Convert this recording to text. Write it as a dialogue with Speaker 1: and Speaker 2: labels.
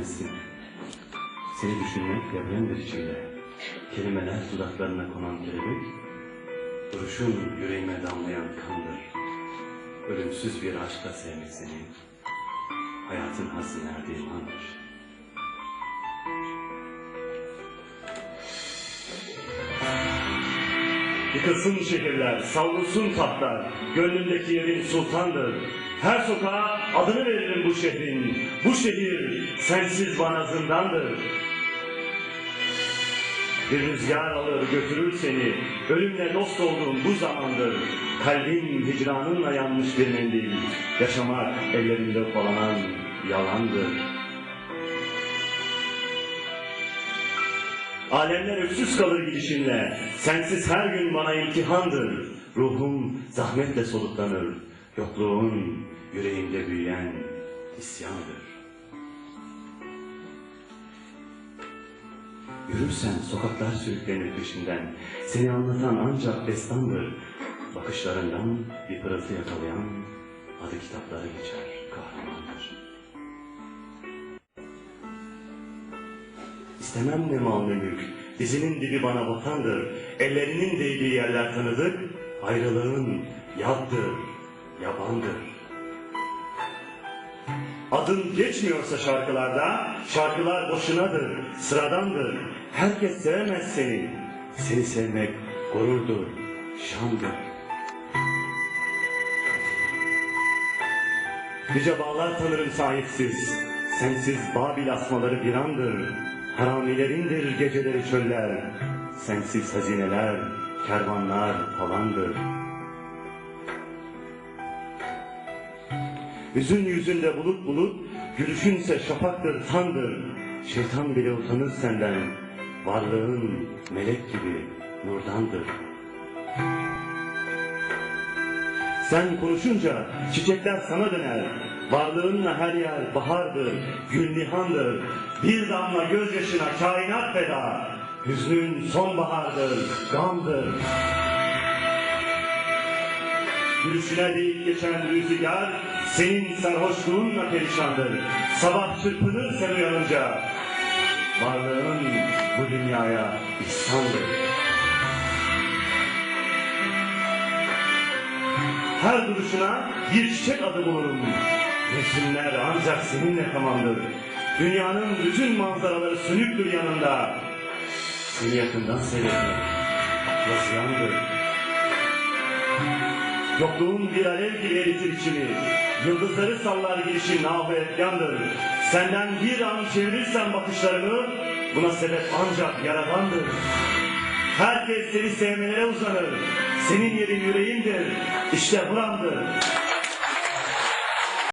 Speaker 1: bilemezsin. Seni düşünmek depremdir içimde. Kelimeler dudaklarına konan kelebek, duruşun yüreğime damlayan kandır. Ölümsüz bir aşkla sevmek seni, hayatın hazzı erdiği
Speaker 2: Yıkılsın şehirler, savrulsun tahtlar, gönlümdeki yerin sultandır. Her sokağa adını veririm bu şehrin, bu şehir sensiz bana zindandır. Bir rüzgar alır götürür seni, ölümle dost olduğum bu zamandır. Kalbim hicranınla yanmış bir mendil, yaşamak ellerinde kolanan yalandır. Alemler öksüz kalır gidişinle, sensiz her gün bana imtihandır. Ruhum zahmetle soluklanır,
Speaker 1: Yokluğun yüreğimde büyüyen isyandır. Yürürsen sokaklar sürüklenir peşinden. Seni anlatan ancak destandır. Bakışlarından bir pırıltı yakalayan adı kitaplara geçer kahramandır.
Speaker 2: İstemem ne mal ne dizinin dibi bana vatandır. Ellerinin değdiği yerler tanıdık, ayrılığın yattır, yabandır. Adın geçmiyorsa şarkılarda, şarkılar boşunadır, sıradandır. Herkes sevemez seni. Seni sevmek gururdur, şandır. Nice bağlar tanırım sahipsiz. Sensiz Babil asmaları bir andır. Haramilerindir geceleri çöller. Sensiz hazineler, kervanlar falandır. Hüzün yüzünde bulut bulut, gülüşünse şafaktır tandır. Şeytan bile utanır senden. Varlığın melek gibi nurdandır. Sen konuşunca çiçekler sana döner. Varlığınla her yer bahardır, gül nihandır. Bir damla gözyaşına kainat feda. Hüznün sonbahardır, gamdır. Gülüşüne değil geçen rüzgar, senin sarhoşluğunla perişandır. Sabah çırpınır sen uyanınca. Varlığın bu dünyaya ihsandır. Her duruşuna bir çiçek adı bulurum. Resimler ancak seninle tamamdır. Dünyanın bütün manzaraları sönüktür yanında. Seni yakından seyretmek akla ziyandır. Yokluğun bir alev gibi eritir içimi. Yıldızları sallar girişin nahu efkandır. Senden bir an çevirirsen bakışlarımı, buna sebep ancak yaradandır. Herkes seni sevmelere uzanır. Senin yerin yüreğindir. İşte buramdır.